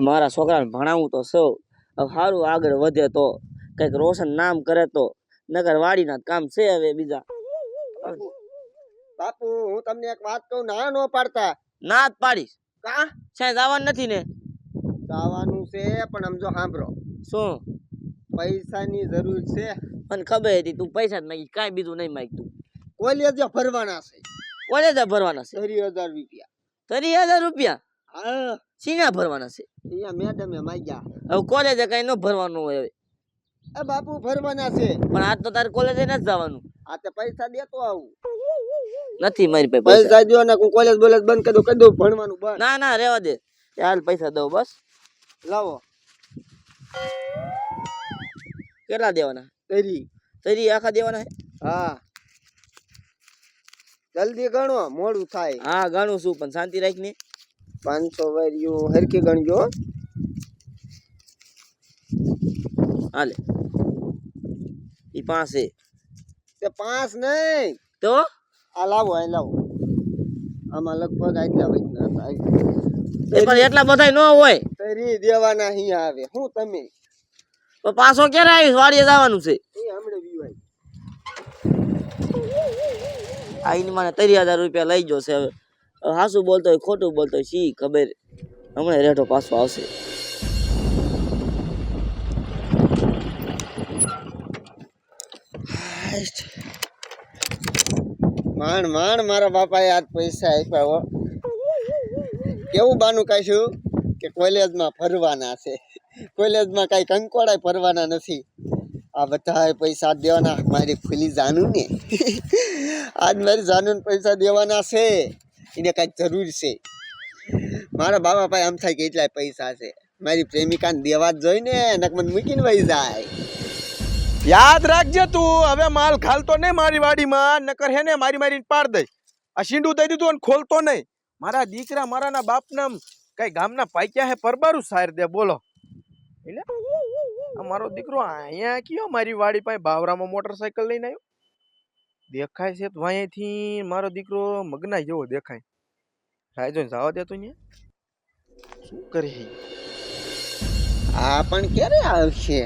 મારા છોકરાને ભણાવું તો સૌ. સારું આગળ વધે તો. કંઈક રોશન નામ કરે તો. નગર વાડીના જ કામ છે હવે બીજા. બાપુ હું તમને એક વાત કહું ના નો પાડતા? ના જ પાડીશ. કા? સાહેબ આવવાનું નથી ને. જવાનું છે પણ સમજો સાંભળો. શું? પૈસાની જરૂર છે. મને ખબર હતી તું પૈસા જ માગી કાંઈ બીજું નહીં માગતું. કોલેજે ભરવાના છે. કોલેજ ભરવાના છે? ત્રીસ હજાર રૂપિયા. ત્રીસ હજાર રૂપિયા? હા. સીના ભરવાના છે? અહીંયા મેડમે માગ્યા. હવે કોલેજે કઈ ન ભરવાનું હોય હવે. એ બાપુ ભરવાના છે. પણ આજ તો તારે કોલેજે નથી જવાનું. આ તે પૈસા દેતો આવું. નથી મારી પાસે પૈસા. દો ને હું કોલેજ બોલેજ બંધ કરી દઉં કરી દઉં ભણવાનું બસ ના ના રેવા દે. હાલ પૈસા દઉં બસ. લાવો. કેટલા દેવાના? તરી. તરી આખા દેવાના હા? જલ્દી ગણો મોડું થાય. હા ગણું છું પણ શાંતિ રાખીને પાંચસો વાર્યું હરખી ગણજો હાલે. ઈ પાસે તે પાંચ નહીં. તો? આ લાવો આ લાવો. આમાં લગભગ આટલા વચના હતા એ પણ એટલા બધા ન હોય. તરી દેવાના અહીંયા આવે. હું તમે? તો પાછો ક્યારે આવીશ? વાડીએ જવાનું છે. એ આઈને મને ત્રીસ હજાર રૂપિયા લઈ જશે હવે. હાસું બોલતો હોય, ખોટું બોલતો હોય, શી ખબર? હમણાં રેઠો પાછો આવશે. માંડ માંડ મારા બાપાએ આજ પૈસા આપ્યા કેવું બાનું કાઢ્યું કે કોલેજમાં ફરવાના છે. કોલેજમાં કાંઈ કંકોડાય ફરવાના નથી. આ બધા પૈસા દેવાના. મારી ફૂલી જાનું ને આજ મારી જાનું પૈસા દેવાના છે. એને કાંઈક જરૂર છે. મારા બાબા પાસે આમ થાય કે એટલા પૈસા છે. મારી પ્રેમિકાને દેવા જ જોઈને નકમન મૂકીને વહી જાય. યાદ રાખજે તું, હવે માલ ખાલતો નહીં મારી વાડીમાં, નકર હે ને મારી મારીને પાડ દઈ આ શીંડું દઈ દીધું અને ખોલતો નહીં. મારા દીકરા મારાના બાપના કઈ ગામના પાક્યા હે પરબારું સાર દે, બોલો. એટલે મારો દીકરો અહીંયા કયો મારી વાડી પાસે બાવરામાં મોટરસાયકલ લઈને આવ્યો? દેખાય છે તો અહીંયાથી મારો દીકરો મગના જેવો દેખાય. રાય જોઈને જાવા દે તું અહીંયા શું કરી આ પણ ક્યારે આવશે?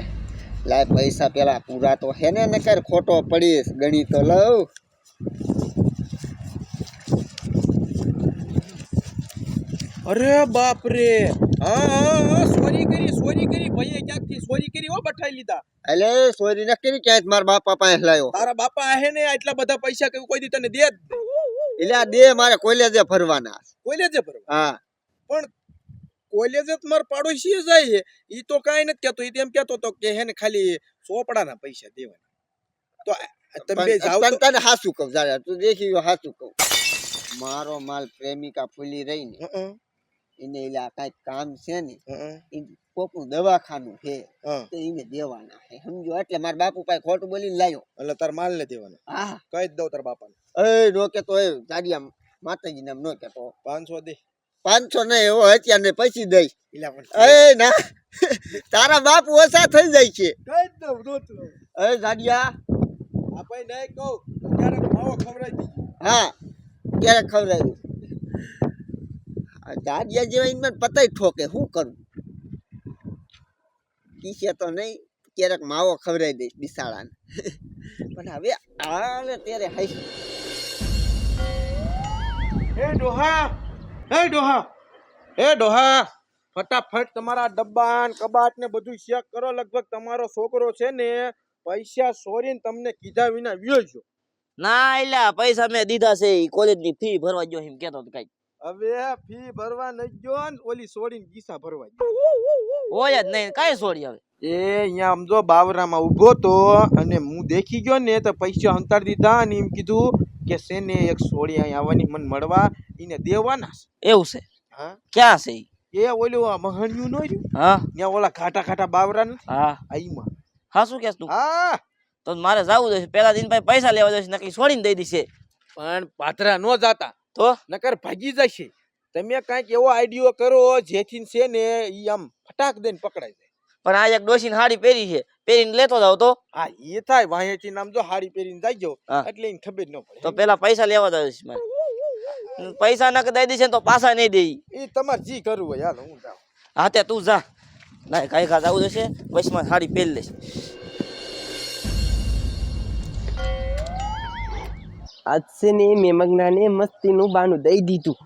લાય પૈસા પેલા પૂરા તો હે ને નકર ખોટો પડીશ ગણી તો લઉં. અરે બાપ રે હા હા સોરી કરી ભાઈએ ક્યાંકથી સોરી કરી હો બઠાઈ લીધા. એટલે સોરી ન કરી ક્યાંય મારા બાપા પાસે લાવ્યો તારા બાપા આહે ને આટલા બધા પૈસા કે કોઈ દી તને દે જ એટલે આ દે મારે કોલેજે ફરવાના કોલેજે ફરવા હા. પણ કોલેજે તો માર પાડોશી જાય છે. ઈ તો કાંઈ નથી કહેતો. ઈ તો એમ કહેતો તો કે હે ને ખાલી ચોપડાના પૈસા દેવાના. તો તમે જાવ તને હાસું કહું જાડા તું દેખી હાસું કહું. મારો માલ પ્રેમિકા ફૂલી રહી ને એને એટલે આ કાંઈક કામ છે ને કોકનું દવાખાનું છે તો એને દેવાના છે. સમજો? એટલે મારા બાપુ પાસે ખોટું બોલીને લાવ્યો એટલે તાર માલ ને દેવાના. હા. કહી જ દઉં તાર બાપાને. એ નો કેતો એ જાડિયા માતાજી નામ નો કેતો પાંચસો દે. પાંચસો નહીં એવો અત્યારે ને પછી દઈ એ ના. તારા બાપ ઓછા થઈ જાય છે. કહી જ દઉં એ જાડિયા. આપણે નહીં કહું તો ક્યારેક માવો ખવડાવી હા ક્યારે ખવડાવ્યું આ જેવા એને પતાય ઠોકે શું કરું? કીશે તો નહીં ક્યારેક માવો ખવડાવી દઈશ બિસાડાને. પણ હવે આવે ત્યારે હાઈશ હે ડોહા હે ડોહા હે ડોહા ફટાફટ તમારા ડબ્બા ને કબાટ ને બધું ચેક કરો. લગભગ તમારો છોકરો છે ને પૈસા સોરીને તમને કીધા વિના વ્યો ગયો. ના એલા પૈસા મેં દીધા છે ઈ કોલેજની ફી ભરવા ગયો એમ કેતો કાંઈક. હવે ફી ભરવા ન ગયો ને ઓલી સોરીને ગીસા ભરવા ગયો. હોય જ નહીં કાંઈ સોડી હવે? એ અહીંયા સમજો બાવરામાં ઊભો તો અને હું દેખી ગયો ને તો પૈસા અંતર દીધા અને એમ કીધું કે શેને એક સોડી અહીં આવવાની મન મળવા એને દેવાના છે. એવું છે? હા. ક્યાં છે એ ઓલું આ મહણિયું નો રહ્યું? હા. ત્યાં ઓલા ઘાટા ઘાટા બાવરા નથી? હા. આઈમાં હા શું કેસ તું? હા. તો મારે જવું જોઈએ પેલા દિન ભાઈ પૈસા લેવા જોઈએ નક્કી છોડીને દઈ દીશે. પણ પાથરા નો જાતા. તો નકર ભાગી જશે. તમે કાંઈક એવો આઈડિયો કરો જેથી છે ને ઈ આમ ફટાક દઈને પકડાઈ જાય. પણ આ એક ડોસીને હાડી પહેરી છે. પહેરીને લેતો જાવ તો? હા એ થાય. વાંહેથી નામ જો હાડી પહેરીને જાય ગયો એટલે એને ખબર ન પડે. તો પેલા પૈસા લેવા જઈશ મારે. પૈસા નક દઈ દેશે તો પાછા નહીં દે એ તમારે જી કરવું હોય. હાલ હું જાઉં. હા તે તું જા. ના કાંઈ ખા આવું જશે. વચમાં સાડી પહેરી લઈશ. આજ છે ને મેં મગનાને મસ્તીનું બાનું દઈ દીધું.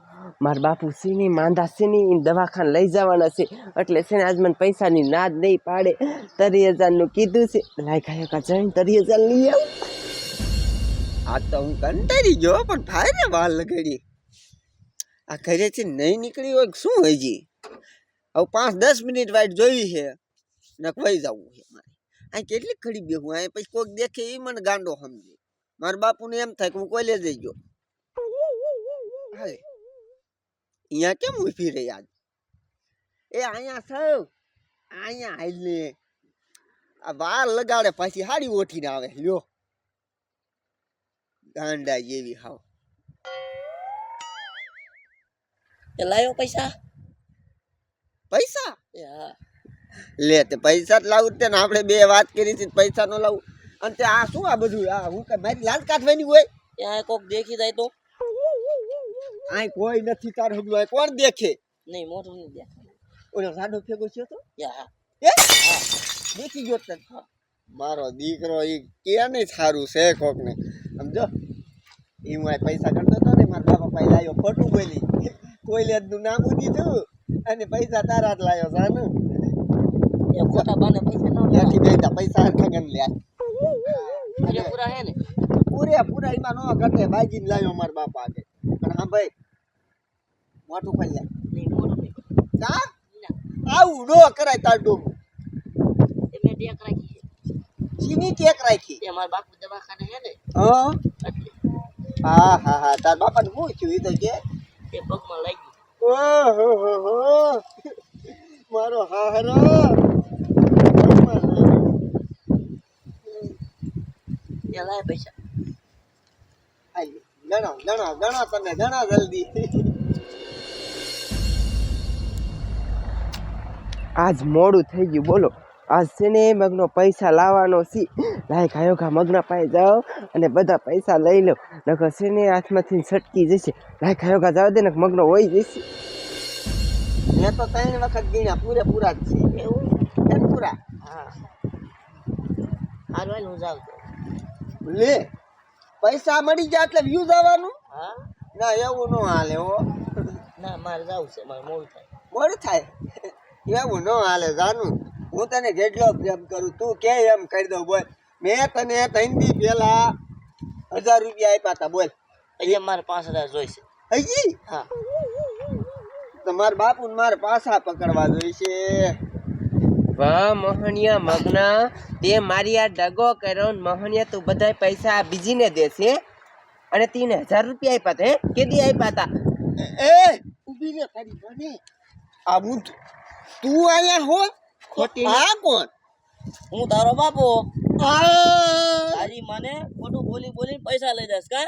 મારા બાપુ છે ને માંદા છે ને એને દવાખાને લઈ જવાના છે. એટલે છે ને આજ મને પૈસાની નાદ નહીં પાડે. તરી હજારનું કીધું છે. લાયકા ખાયો કા જઈને તરી હજાર લઈ આવ. આ તો હું કંટાળી ગયો પણ થાય ને વાલ લગાડી. આ ઘરેથી નહીં નીકળી હોય શું શું હજી હવે પાંચ દસ મિનિટ વાઈટ જોઈ છે. ને ખવાઈ જવું છે મારે. આ કેટલી ખડી બેહું? આ પછી કોઈક દેખે એ મને ગાંડો સમજે. મારા બાપુને એમ થાય કે હું કોલેજ જઈ ગયો. હાલે અહીંયા કેમ ઊભી રહી આજ? એ અહીંયા સૌ અહીંયા હાલ ને આ વાર લગાડે પાછી હાડી ઓઠીને આવે. લ્યો. ગાંડા જેવી હાવ. એ લાવ્યો પૈસા? પૈસા? એ હા. લે તે પૈસા જ લાવું જ તે ને આપણે બે વાત કરી હતી પૈસા નો લાવું. અને તે આ શું આ બધું? આ હું કે મારી લાલ કાઢવાની હોય? ત્યાં કોક દેખી જાય તો? આય કોઈ નથી તાર હગલું. આય કોણ દેખે? નહીં મોઢું નહીં દેખે ઓલો સાડો ફેગો છે તો? યા હા. એ દેખી ગયો તને? મારો દીકરો ઈ કે નહીં સારું છે કોક ને સમજો ઈ હું આ પૈસા કરતો હતો ને મારા બાપા પાસે લાવ્યો ખોટું બોલી. કોઈ લેદનું નામ દીધું અને પૈસા તારા જ લાવ્યો સાનું એ ખોટા બાને પૈસા ન પૈસા હરખા ગણ લ્યા પૂરા પૂરા હે ને? પૂરે પૂરા એમાં ન ઘટે. બાજીને લાવ્યો અમારા બાપા આગળ પણ હા ભાઈ મોટું ખાઈ લે. કા આવું નો કરાય તાર ડોમું. એ ટેક રાખી છે. ટેક રાખી? એ મારા બાપુ દવાખાને હે ને. હા. હા હા હા. તાર બાપાને હું થયું તો કે? એ પગમાં લાગી ઓહો હો હો. મારો હારો એ લાય પૈસા ગણો ગણો ગણો તમે ગણો જલ્દી. આજ મોડું થઈ ગયું બોલો. આજ છે ને મગનો પૈસા લાવવાનો છે. લાય ખાયો ખા મગના પાસે જાઓ અને બધા પૈસા લઈ લો. નકર છે ને હાથમાંથી છટકી જશે. લાય ખાયો ખા જાવ દે ને મગનો હોય જશે. મેં તો ત્રણ વખત ગીણ્યા પૂરે પૂરા જ છે. એવું? પૂરા. હા. હાલ હું જાઉં છું લે પૈસા મળી જાય એટલે વ્યૂ જવાનું? હા. ના એવું ન હાલે હો. ના મારે જવું છે મારે મોડું થાય. મોડું થાય? એવું ન હાલે જાનું. હું તને કેટલો પ્રેમ કરું તું કે એમ કરી દઉં બોલ. મેં તને ત્રણ દી પહેલા હજાર રૂપિયા આપ્યા હતા બોલ. અહીંયા મારે પાંચ હજાર જોઈશે હજી? હા. તો મારા બાપુ મારે પાછા પકડવા જોઈશે વાહ મોહનિયા મગના. તે મારી આ ડગો કર્યો ને મોહનિયા તું બધા પૈસા આ બીજીને દેશે. અને તીન હજાર રૂપિયા આપ્યા હે? કેદી આપ્યા હતા એ ઊભી ને કરી બને આ હું તું- આયા હો? ખોટી. આ કોણ? હું તારો બાપો. તારી મને ખોટું બોલી બોલી પૈસા લઈ જશ કા?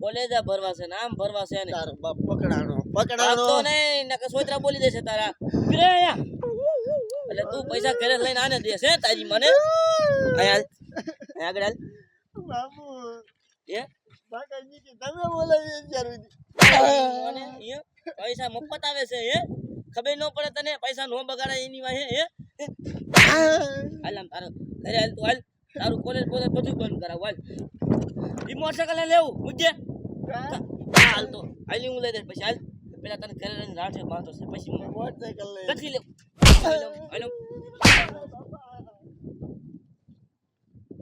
કોલેજ ભરવા છે ને આમ ભરવા છે ને. તારો બાપ પકડાણો પકડાણો પકડાણો. નહીં નકર સોયત્રા બોલી દેશે તારા. ફિરે અહીંયા એટલે તું પૈસા ઘરે લઈને આને દેશે છે તારી મને. અહીંયા આગળ હાલ. બાપુ. એ? બાકાજી કે તમે બોલાવી અહીંયા પૈસા મફત આવે છે હે? ખબર ન પડે તને પૈસા નો બગાડાય એની વાહે હે? હાલ આમ તારો ઘરે હાલ તું હાલ. તારું કોલેજ કોલેજ બધું બંધ કરાવ હાલ. ઈ મોટરસાઇકલ લેવું મુજે. હાલ તો. હાલી હું લઈ દઈશ પછી હાલ. પેલા તને ઘરે રહીને રાઠે બાંધો છે પછી મોટરસાયકલ લઈ લખી લે Anong? Anong?